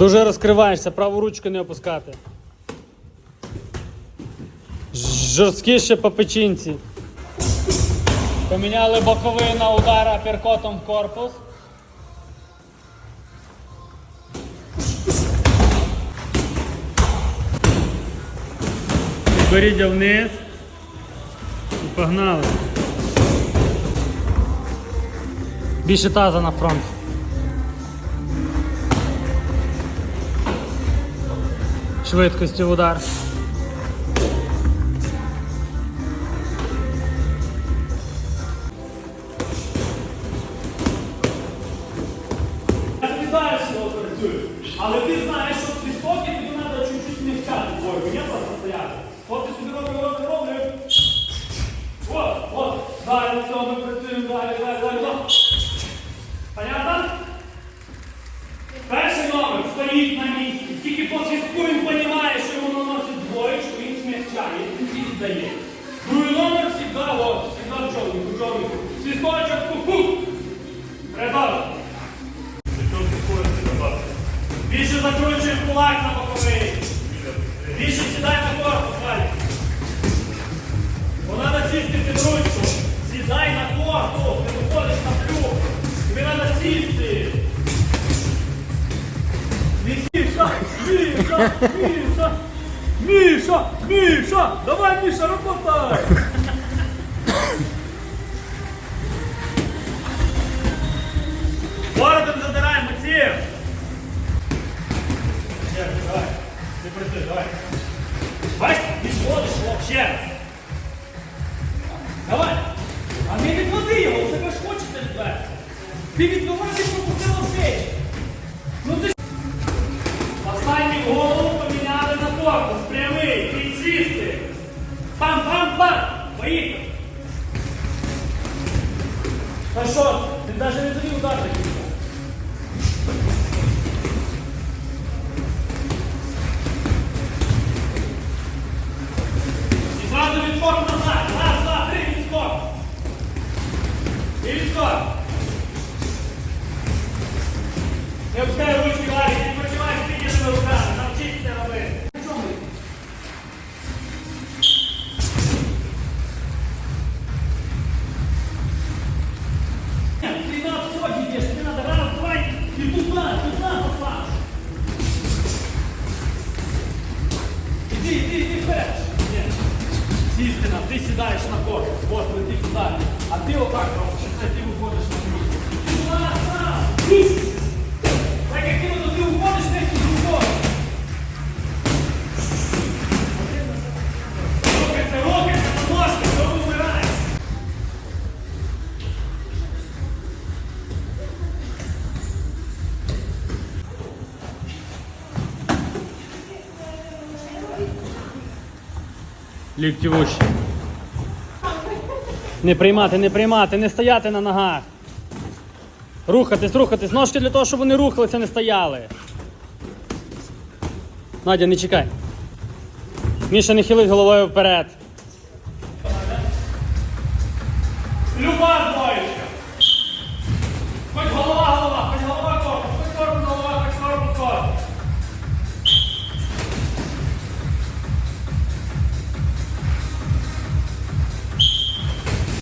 Дуже розкриваєшся, праву ручку не опускати. Жорсткіше по печінці. Поміняли боковий на удар аперкотом в корпус. Підборіддя вниз. І погнали. Більше таза на фронт. Швидкості в удар. Але ти знаєш, що в споки тобі треба чуть-чуть не вчати твою, не просто стояти. От ти собі робиш, робиш, робиш. От, далі цьому працюємо, далі, далі, далі. Понятно? Перший номер стоїть на місці. Тільки по віддає. Другий номер завжди, от, завжди в човнику, човнику. Свісточок, ку-ку. Придав. Більше закручує кулак на боковий. Більше сідай на корпус, Валік. Бо треба сісти під ручку. Сідай на корпус, ти виходиш на плюх. Тобі треба сісти. Міша, Міша, Міша, Міша, Міша, давай, Міша, работай. Бородом задираємо, Максим. Ще, давай. Ти працюй, давай. Бачиш, відходиш, хлоп, ще раз. Давай. А не відводи його, у тебе ж хочеться відверти. Ти відбиваєш і пропустила шею. Ну ти ж... Останню голову поміняли на корпус. Прямий, підсісти. Пам-пам-пам. Поїхали. Та що, ти навіть не тобі удар такий. І зразу відскок назад. Раз, два, три, відскок. І відскок. Не опускай Два, туди, туди туда. Іди, іди, іди вперед. Ні. Істина, ти сідаєш на корпус, от лети туди. А ти отак робиш, це ти Лікті в уші. Не приймати, не приймати, не стояти на ногах. Рухатись, рухатись. Ножки для того, щоб вони рухалися, не стояли. Надя, не чекай. Міша не хилить головою вперед. Люба двоєчка.